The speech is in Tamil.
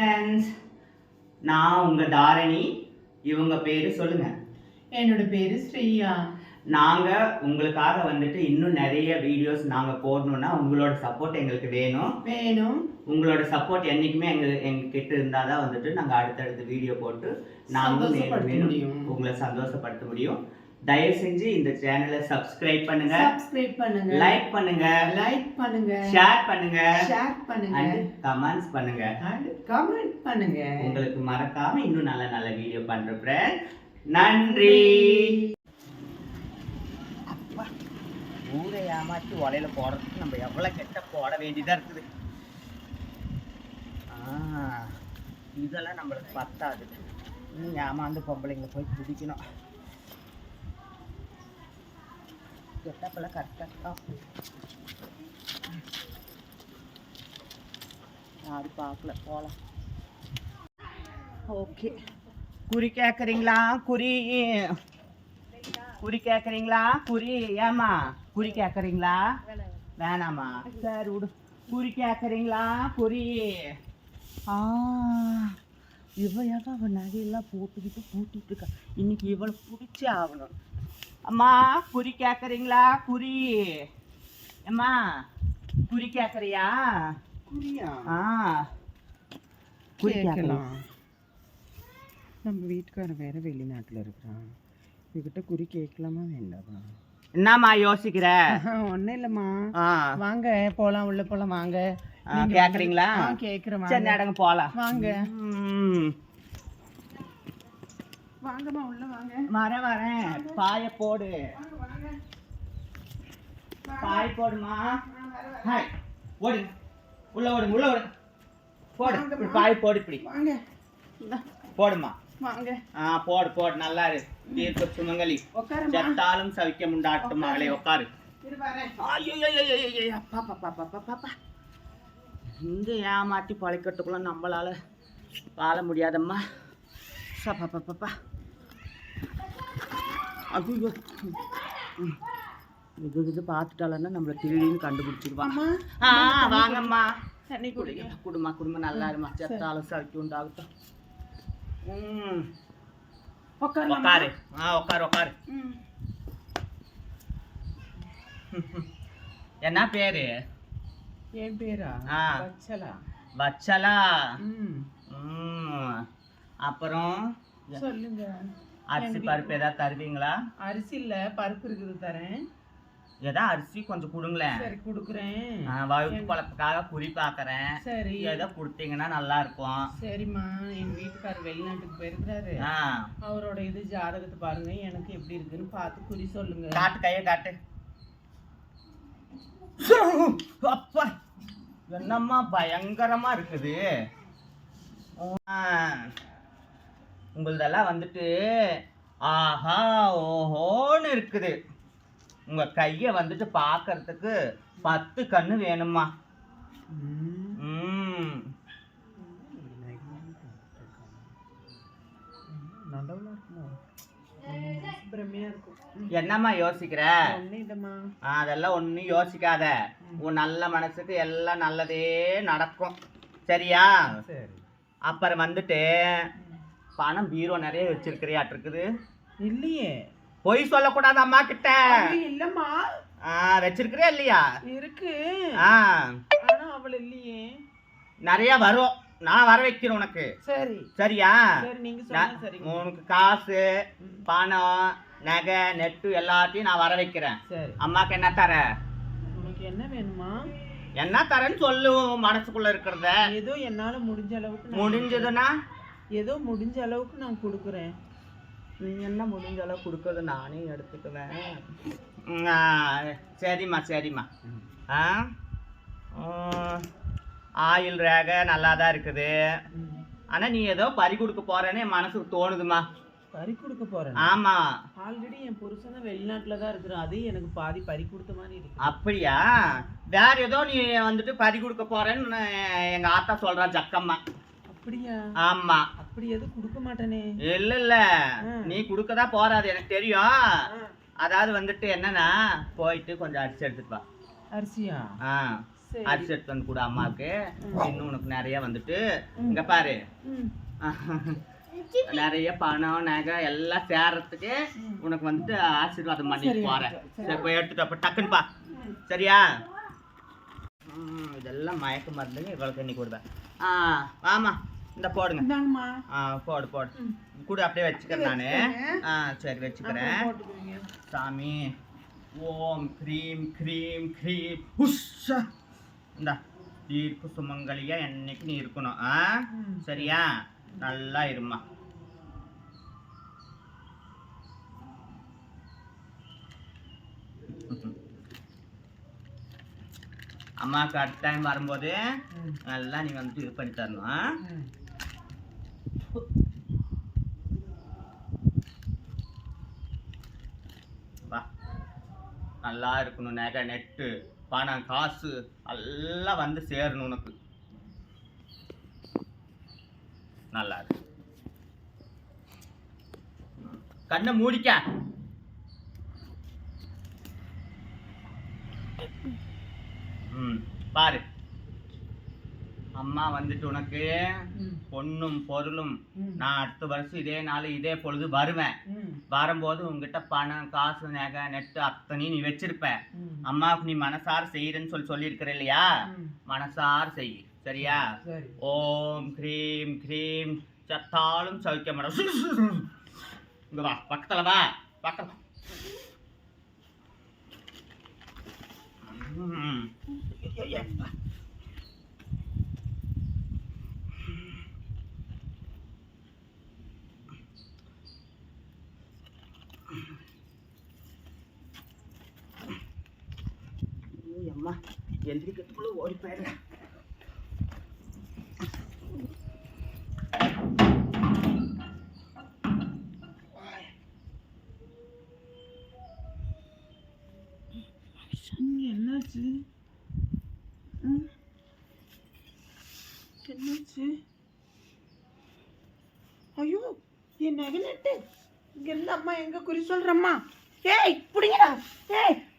ஃப்ரெண்ட்ஸ் நான் உங்க தாரணி. இவங்க பேரு சொல்லுங்க. என்னோட பேரு ஸ்ரீயா. நாங்க உங்களுக்காக வந்துட்டு இன்னும் நிறைய வீடியோஸ் நாங்க போடணும்னா உங்களோட சப்போர்ட் எங்களுக்கு வேணும். வேணும். உங்களோட சப்போர்ட் என்னைக்குமே எங்க எங்க கிட்ட இருந்தாதான் வந்துட்டு நாங்க அடுத்தடுத்த வீடியோ போட்டு நாங்களும் மேலும் மேலும். உங்களை சந்தோஷப்படுத்த முடியும். தயவு செஞ்சு இந்த சேனலை சப்ஸ்கிரைப் பண்ணுங்க. சப்ஸ்கிரைப் பண்ணுங்க. லைக் பண்ணுங்க. லைக் பண்ணுங்க. ஷேர் பண்ணுங்க. ஷேர் பண்ணுங்க. அண்ட் கமெண்ட்ஸ் பண்ணுங்க. கமெண்ட் பண்ணுங்க. உங்களுக்கு மறக்காம இன்னும் நல்ல நல்ல வீடியோ பண்ற friends. நன்றி ஊரை ஏமாற்றி உலையில போடுறதுக்கு நம்ம எவ்வளவு கெட்ட போட வேண்டியதா இருக்குது. இதெல்லாம் நம்மளுக்கு பத்தாது. ஏமாந்து பொம்பளைங்களை போய் பிடிக்கணும். கெட்டப்பெல்லாம் கரெக்டாக யாரும் பார்க்கல. போகலாம் ஓகே குறி கேட்குறீங்களா குறி. குறி கேட்குறீங்களா குறி. ஏமா குறி கேட்குறீங்களா வேணாமா சரி விடு. குறி கேட்குறீங்களா குறி. ஆ. இவ எவ அவன் நகையெல்லாம் போட்டுக்கிட்டு பூட்டிட்டு இருக்கா. இன்னைக்கு இவளை பிடிச்சி ஆகணும். அம்மா குறி கேட்குறீங்களா குறி. அம்மா குறி கேட்குறியா புரியா ஆ. குறி கேட்கலாம். நம்ம வீட்டுக்காரர் வேற வெளிநாட்டுல இருக்கிறான். இவகிட்ட குறி கேட்கலாமா வேண்டாமா? என்னம்மா யோசிக்கிற? ஒன்னும் இல்லம்மா. வாங்க போலாம் உள்ள போலாம் வாங்க. கேக்குறீங்களா? ஆ, கேக்குறேன் சரி நடங்க போலாம். வாங்க. வாங்கம்மா உள்ள வாங்க. வரேன் வரேன் பாய போடு. பாய் போடுமா? ஹாய். ஓடு உள்ள ஓடுங்க உள்ள ஓடு போடு. பாய் போடு இப்படி. வாங்க. இந்தா, போடுமா? வாங்க. ஆ போடு போடு. நல்லா இரு. தீர்க்க சுமங்கலி. செத்தாலும் சவிக்க முண்டாட்டு மகளே உட்காரு. இங்கே ஏமாட்டி பழைக்கிறதுக்குள்ள நம்மளால வாழ முடியாதம்மா சப்பா பாப்பா ஐயோ இது இது பார்த்துட்டாலன்னா நம்மளை திருடின்னு கண்டுபிடிச்சிருவா. அம்மா ஆ வாங்கம்மா. தண்ணி குடிங்க குடும்பம் குடும்பம் நல்லா இருமா செத்தாலும் சவிக்க உண்டாகட்டும். ம். உட்காரு ஆ உட்காரு உட்காரு என்ன பேரு? என் பேரா? ஆ. வச்சலா? வச்சலா? ம். அப்புறம்? சொல்லுங்க. அரிசி பருப்பு ஏதாவது தருவீங்களா? அரிசி இல்ல பருப்பு இருக்குது தரேன். ஏதா அரிசி கொஞ்சம் கொடுங்களேன். சரி குடுக்குறேன். வகுப்பு பழப்புக்காக குறி பார்க்கறேன். சரி. ஏதோ கொடுத்தீங்கன்னா நல்லா இருக்கும். சரிம்மா என் வீட்டுக்காரர் வெளிநாட்டுக்கு போயிருக்கிறாரு. அவரோட இது ஜாதகத்தை பாருங்க எனக்கு எப்படி இருக்குன்னு பார்த்து குறி சொல்லுங்க. காட்டு கையை காட்டு. அப்பா என்னம்மா பயங்கரமா இருக்குது. ஆ, உங்களுதெல்லாம் வந்துட்டு ஆஹா ஓஹோன்னு இருக்குது. உங்க கையை வந்துட்டு பார்க்கறதுக்கு பத்து கண்ணு வேணுமா என்னம்மா யோசிக்கிற? அதெல்லாம் ஒன்றும் யோசிக்காத. உன் நல்ல மனசுக்கு எல்லாம் நல்லதே நடக்கும். சரியா? சரி. அப்புறம் வந்துட்டு பணம் பீரோ நிறைய வச்சிருக்கிறியாட்டு இருக்குது இல்லையே. பொய் சொல்லக்கூடாது அம்மா கிட்ட இல்லம்மா. வச்சிருக்கிறியா இல்லையா? இருக்கு. ஆனா அவள் இல்லையே. நிறைய வரும். நான் வர வைக்கிறேன் உனக்கு. சரி. சரியா? உனக்கு காசு. பணம் நகை நெட்டு எல்லாத்தையும் நான் வர வைக்கிறேன். சரி. அம்மாக்கு என்ன தர? உனக்கு என்ன வேணுமா? என்ன தரேன்னு சொல்லு மனசுக்குள்ள இருக்கிறத. ஏதோ என்னால முடிஞ்ச அளவுக்கு முடிஞ்சதுன்னா? ஏதோ முடிஞ்ச அளவுக்கு நான் கொடுக்குறேன். நீ என்ன முடிஞ்ச அளவு கொடுக்கறது நானே எடுத்துக்குவேன். சரிம்மா சரிம்மா. ஆ? ஆயில் ரேகை நல்லா தான் இருக்குது. ஆனால் நீ ஏதோ பறி கொடுக்க போறேன்னு என் மனசுக்கு தோணுதுமா பறி கொடுக்க போறேன்? ஆமா. ஆல்ரெடி என் புருஷன் வெளிநாட்டுல தான் இருக்கிறான். அதே எனக்கு பாதி பறி கொடுத்த மாதிரி இருக்கு. அப்படியா? வேற ஏதோ நீ வந்துட்டு பறி கொடுக்க போறேன்னு எங்க ஆத்தா சொல்றா ஜக்கம்மா. அப்படியா? ஆமா. அப்படி எதுவும் கொடுக்க மாட்டேனே. இல்ல இல்ல. நீ கொடுக்கதா போறாது எனக்கு தெரியும். அதாவது வந்துட்டு என்னன்னா போயிட்டு கொஞ்சம் அரிசி எடுத்துட்டு வா. அரிசியா? ஆ. அரிசி எடுத்து வந்து கொடு அம்மாவுக்கு. இன்னும் உனக்கு நிறைய வந்துட்டு இங்க பாரு. நிறைய பணம் நகை எல்லாம் சேர்றதுக்கு உனக்கு வந்துட்டு ஆசீர்வாதம் பண்ணி சரி, போறேன். சரி. போய் எடுத்துட்டு அப்ப டக்குன்னு பா. சரியா? இதெல்லாம் மயக்க மருந்துங்க இவளுக்கு இன்னைக்கு கொடுப்பேன். ஆ ஆமா இந்த போடுங்க. ஆ போடு போடு. கூட அப்படியே வச்சுக்கிறேன் நானு. ஆ சரி வச்சுக்கிறேன். சாமி. ஓம் க்ரீம் க்ரீம் க்ரீம். உஷா இந்தா தீர்க்கு சுமங்கலியா என்னைக்கு நீ இருக்கணும் ஆ. சரியா? நல்லா இருமா அம்மாவுக்கு அடுத்த டைம் வரும்போது. நல்லா நீ வந்துட்டு இது பண்ணி தரணும். வா. நல்லா இருக்கணும் நகை நெட்டு பணம் காசு எல்லாம் வந்து சேரணும் உனக்கு. நல்லா இருக்கு கண்ணை மூடிக்க. பாரு. அம்மா வந்துட்டு உனக்கு. பொண்ணும் பொருளும். நான் அடுத்த வருஷம் இதே நாள் இதே பொழுது வருவேன். வரும்போது உங்ககிட்ட பணம் காசு நகை நெட்டு அத்தனையும் நீ வச்சிருப்ப. அம்மாவுக்கு நீ மனசார செய்யறேன்னு சொல்லி சொல்லியிருக்கிற இல்லையா. மனசார செய். சரியா? சரி. ஓம் க்ரீம் க்ரீம் சத்தாலும் சவிக்க மேடம் இங்க வா பக்கத்துல வா பக்கத்துல ம். அம்மா எந்திரிக்கிறதுக்குள்ள ஓடி போயிடுறேன் என்னாச்சு என்னாச்சு? ஐயோ என் நகை நட்டு. இங்கேருந்து அம்மா எங்க குறி சொல்றம்மா? ஏய் புடிங்கடா. ஏய்